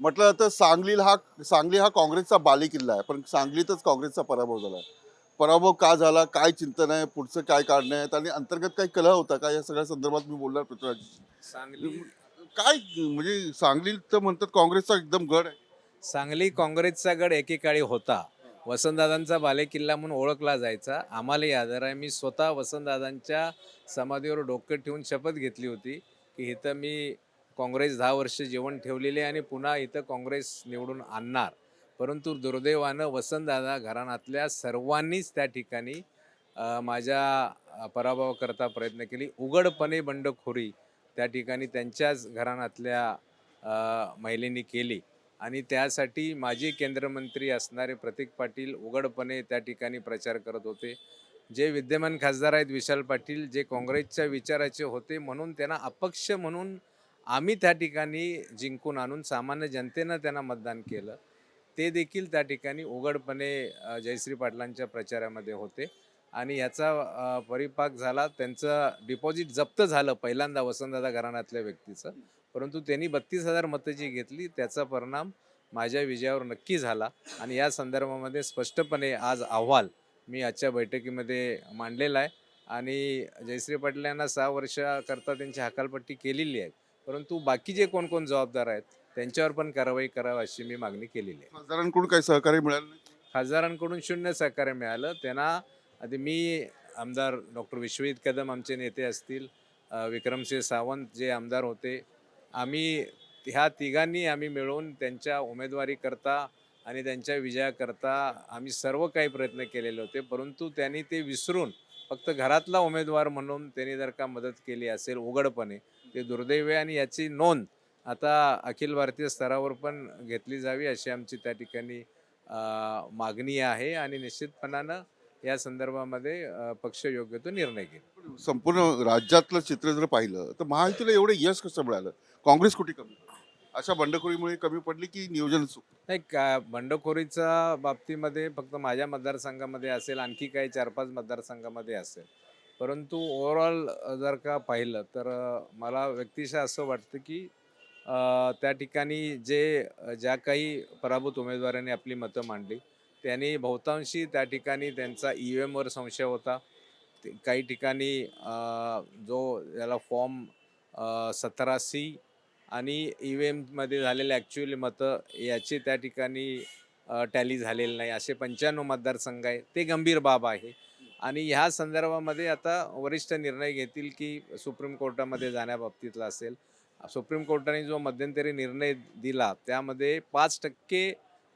म्हटलं तर सांगलीला हा सांगली हा काँग्रेसचा बालेकिल्ला आहे पण सांगलीतच काँग्रेसचा पराभव झाला पराभव का झाला काय चिंतन आहे पुढचं काय काढणं आहेत आणि अंतर्गत काही कलह होता का? या सगळ्या संदर्भात मी बोलणार पृथ्वीराज सांगली काय म्हणजे सांगली तर म्हणतात काँग्रेसचा एकदम गड आहे. सांगली काँग्रेसचा गड एकेकाळी होता. वसंतदादांचा बालेकिल्ला म्हणून ओळखला जायचा. आम्हालाही आदर आहे. मी स्वतः वसंतदादांच्या समाधीवर डोकं ठेवून शपथ घेतली होती की इथं मी काँग्रेस दहा वर्ष जेवण ठेवलेले आणि पुन्हा इथं काँग्रेस निवडून आणणार. परंतु दुर्दैवानं वसंतदादा घराण्यातल्या सर्वांनीच त्या ठिकाणी माझ्या पराभवाकरता प्रयत्न केली. उघडपणे बंडखोरी त्या ठिकाणी त्यांच्याच घराण्यातल्या महिलेनी केली. आणि त्यासाठी माजी केंद्रमंत्री असणारे प्रतीक पाटील उघडपणे त्या ठिकाणी प्रचार करत होते. जे विद्यमान खासदार आहेत विशाल पाटील जे काँग्रेसच्या विचाराचे होते म्हणून त्यांना अपक्ष म्हणून आम्ही त्या ठिकाणी जिंकून आणून सामान्य जनतेनं त्यांना मतदान केलं. ते देखील त्या ठिकाणी उघडपणे जयश्री पाटलांच्या प्रचारामध्ये होते. आणि याचा परिपाक झाला. त्यांचं डिपॉझिट जप्त झालं पहिल्यांदा वसंतदादा घराण्यातल्या व्यक्तीचं. परंतु त्यांनी बत्तीस हजार मतं जी घेतली त्याचा परिणाम माझ्या विजयावर नक्की झाला. आणि या संदर्भामध्ये स्पष्टपणे आज अहवाल मी आजच्या बैठकीमध्ये मांडलेला आहे. आणि जयश्री पाटील यांना सहा वर्षाकरता त्यांची हकालपट्टी केलेली आहे. परंतु बाकी जे कोण कोण जबाबदार आहेत त्यांच्यावर पण कारवाई करावी अशी मी मागणी केलेली आहे. खासदारांकडून काही सहकार्य मिळालं नाही? खासदारांकडून शून्य सहकार्य मिळालं. त्यांना आधी मी आमदार डॉक्टर विश्वजित कदम आमचे नेते असतील अ, विक्रमसिंह सावंत जे आमदार होते आम्ही ह्या तिघांनी आम्ही मिळून त्यांच्या उमेदवारीकरता आणि त्यांच्या विजयाकरता आम्ही सर्व काही प्रयत्न केलेले होते. परंतु त्यांनी ते विसरून फक्त घरातला उमेदवार म्हणून त्यांनी जर का मदत केली असेल उघडपणे ते दुर्दैव आहे आणि याची नोंद आता अखिल भारतीय स्तरावर पण घेतली जावी अशी आमची त्या ठिकाणी मागणी आहे आणि निश्चितपणानं या संदर्भामध्ये पक्ष योग्य तो निर्णय घेईल. संपूर्ण राज्यातलं चित्र जर पाहिलं तर महायुतीला एवढं यश कसं मिळालं? काँग्रेस कुठे कमी? अशा बंडखोरीमुळे कमी पडली की नियोजन चुक? नाही का बंडखोरीच्या बाबतीमध्ये फक्त माझ्या मतदारसंघामध्ये असेल आणखी काही चार पाच मतदारसंघामध्ये असेल. परंतु ओव्हरऑल जर का पाहिलं तर मला व्यक्तिशः असं वाटतं की अ, त्या ठिकाणी जे ज्या काही पराभूत उमेदवारांनी आपली मतं मांडली त्यांनी बहुतांशी त्या ठिकाणी त्यांचा ई व्ही एमवर संशय होता. ते- काही ठिकाणी अ, जो याला फॉर्म सतरा सी आणि ई व्ही एममध्ये झालेले ॲक्च्युअली मतं याचे त्या ठिकाणी टॅली झालेले नाही. असे पंच्याण्णव मतदारसंघ आहे. ते गंभीर बाब आहे. आणि ह्या संदर्भामध्ये आता वरिष्ठ निर्णय घेतील की सुप्रीम कोर्टामध्ये जाण्याबाबतीतला असेल. सुप्रीम कोर्टाने जो मध्यंतरी निर्णय दिला त्यामध्ये पाच टक्के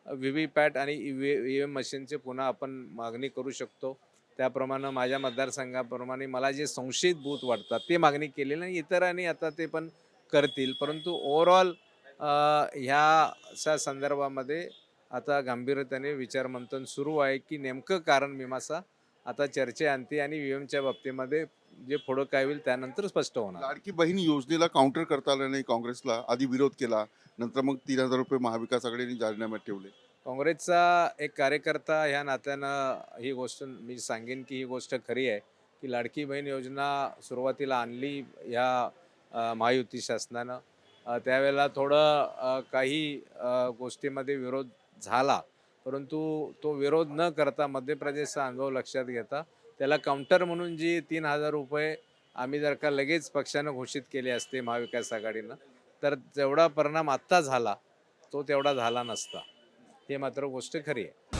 व्ही व्ही पॅट आणि ई व्ही एम मशीनचे पुन्हा आपण मागणी करू शकतो. त्याप्रमाणे माझ्या मतदारसंघाप्रमाणे मला जे संशयित बूथ वाटतात ते मागणी केलेली नाही. इतरांनी आता ते पण करतील. परंतु ओव्हरऑल ह्या अशा संदर्भामध्ये आता गांभीर्यतेने विचारमंथन सुरू आहे की नेमकं कारण मीमांसा आता चर्चे आणते आणि व्ही एमच्या बाबतीमध्ये जे पुढं काय होईल त्यानंतर स्पष्ट होणार. लाडकी बहीण योजनेला काउंटर करता आलं नाही काँग्रेसला आधी विरोध केला नंतर मग तीन हजार रुपये महाविकास आघाडीने जाहीरनाम्यात ठेवले. काँग्रेसचा एक कार्यकर्ता ह्या नात्यानं ही गोष्ट मी सांगेन की ही गोष्ट खरी आहे की लाडकी बहीण योजना सुरुवातीला आणली ह्या महायुती शासनानं. त्यावेळेला थोडं काही गोष्टीमध्ये विरोध झाला. परंतु तो विरोध न करता मध्य प्रदेशचा अनुभव लक्षात घेता त्याला काउंटर म्हणून जी तीन हजार रुपये आम्ही जर का लगेच पक्षानं घोषित केले असते महाविकास आघाडीनं तर जेवढा परिणाम आत्ता झाला तो तेवढा झाला नसता. हे मात्र गोष्ट खरी आहे.